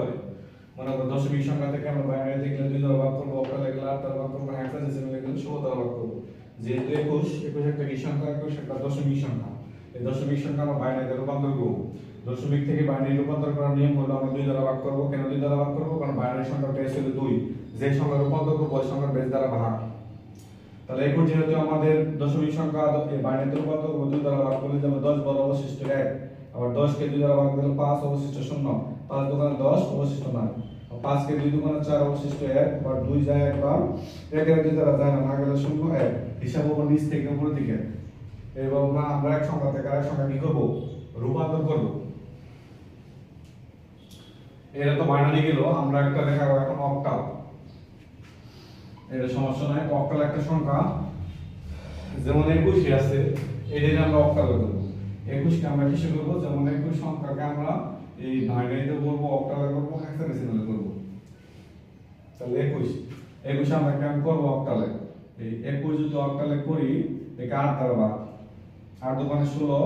পারি মনে করো দশমিক সংখ্যা থেকে আমরা বাইনারি দেখলে দুই দ্বারা ভাগ করব অক্টাল দেখলে আট ভাগ করব হেক্সাডেসিমাল দেখলে ষোলো দ্বারা ভাগ করব। যেহেতু একুশ একুশ একটা কি সংখ্যা, একুশ একটা দশমিক সংখ্যা। এই দশমিক সংখ্যা আমরা বাইনারিতে রূপান্তর করব। দশমিক থেকে বাইনারি রূপান্তর করার নিয়ম হলো আমরা দুই দ্বারা ভাগ করব। কেন দুই দ্বারা ভাগ করব? কারণ বাইনারি সংখ্যা বেস হলো দুই। যে সংখ্যা রূপান্তর করব, ওই সংখ্যার বেস দ্বারা ভাগ। তাহলে এখন যেহেতু আমাদের দশমিক সংখ্যা বাইনারিতে রূপান্তর করব, দুই দ্বারা ভাগ করলে যাবে দশ বড় অবশিষ্ট এক। আবার দশকে দুই দ্বারা ভাগ করলে পাঁচ অবশিষ্ট শূন্য। পাঁচ দোকানে দশ অবশিষ্ট নয়। পাঁচকে দুই দোকানে চার অবশিষ্ট এক বা দুই যায় একবার। একের দুই দ্বারা যায় না গেলে শূন্য এক। হিসাব হব নিচ থেকে উপরের দিকে। এবং না আমরা এক সংখ্যা থেকে আরেক সংখ্যা কি করব? রূপান্তর করব। এটা তো বাইনারি গেল, আমরা একটা দেখাবো এখন অক্টাল এটা সমস্যা নাই অক্টাল একটা সংখ্যা। যেমন একুশে আছে এটাকে আমরা অক্টালে করব একুশকে আমরা কিসে করব? যেমন একুশ সংখ্যাকে আমরা এই বাইনারিতে করব অক্টালে করব হেক্সাডেসিমালে করব তাহলে একুশ। একুশে আমরা কেমন করব অক্টালে? এই একুশ যদি অক্টালে করি, একে আট দ্বারা আট দোকানে ষোলো,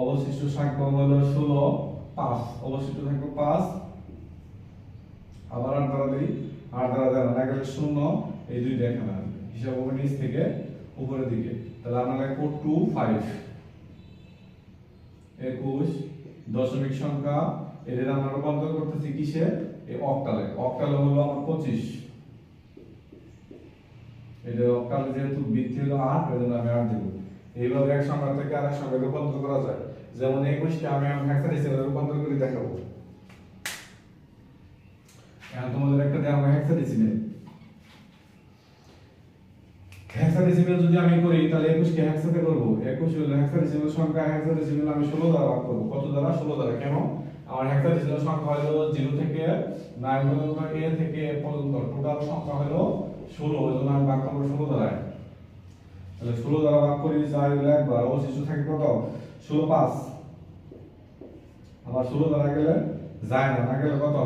অবশিষ্ট সংখ্যা হলো ষোলো, পাঁচ। অবশিষ্ট থাকবে পাঁচ। আবার আট দ্বারা দিই, আট দ্বারা দেওয়া না গেলে শূন্য। এই দুইটা এখানে আসবে। হিসাব হবে নিচ থেকে উপরের দিকে। তাহলে আমরা লিখব টু ফাইভ একুশ, দশমিক সংখ্যা এদের আমরা রূপান্তর করতেছি কিসে এই অক্টালে। অক্টালে হলো আমার পঁচিশ। এটা অক্টালে যেহেতু বৃদ্ধি হলো আট জন্য আমি আট দেবো। এইভাবে এক সংখ্যা থেকে আরেক সংখ্যা রূপান্তর করা যায়। যেমন একুশকে আমি আমি হেক্সাডেসিমালে রূপান্তর করে দেখাবো। এখন তোমাদের একটা দেওয়া হয় হেক্সাডেসিমেল হেক্সাডেসিমেল যদি আমি করি, তাহলে 21 কে হেক্সাতে করব? 21 হলো হেক্সাডেসিমেল সংখ্যা হেক্সাডেসিমেল আমি 16 দ্বারা ভাগ করব। কত দ্বারা? 16 দ্বারা। কেন? আমার হেক্সাডেসিমেল সংখ্যা হলো 0 থেকে 9 পর্যন্ত, a থেকে a পর্যন্ত। টোটাল সংখ্যা হলো 16 এজন্য আমি ভাগ করব 16 দ্বারা তাহলে 16 দ্বারা ভাগ করি যায় হলো একবার। অবশিষ্ট থাকে কত? 16 5 আবার 16 দ্বারা গেলে যায় না। না গেলে কত?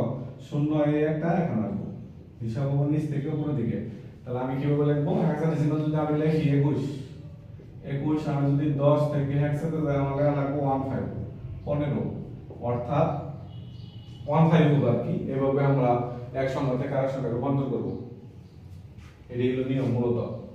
শূন্য এই একটা এখানে রাখব। হিসাব নিচ থেকে উপরের দিকে। তাহলে আমি কীভাবে লিখব? হেক্সাডেসিমাল যদি আমি লিখি, একুশ। একুশ, আমি যদি দশ থেকে হেক্সাতে যাই আমার লেখা লাগবো ওয়ান ফাইভ পনেরো। অর্থাৎ ওয়ান ফাইভ হলো আর কি? এভাবে আমরা এক সংখ্যা থেকে আরেক সংখ্যা রূপান্তর করব। এটাই হলো নিয়ম মূলত।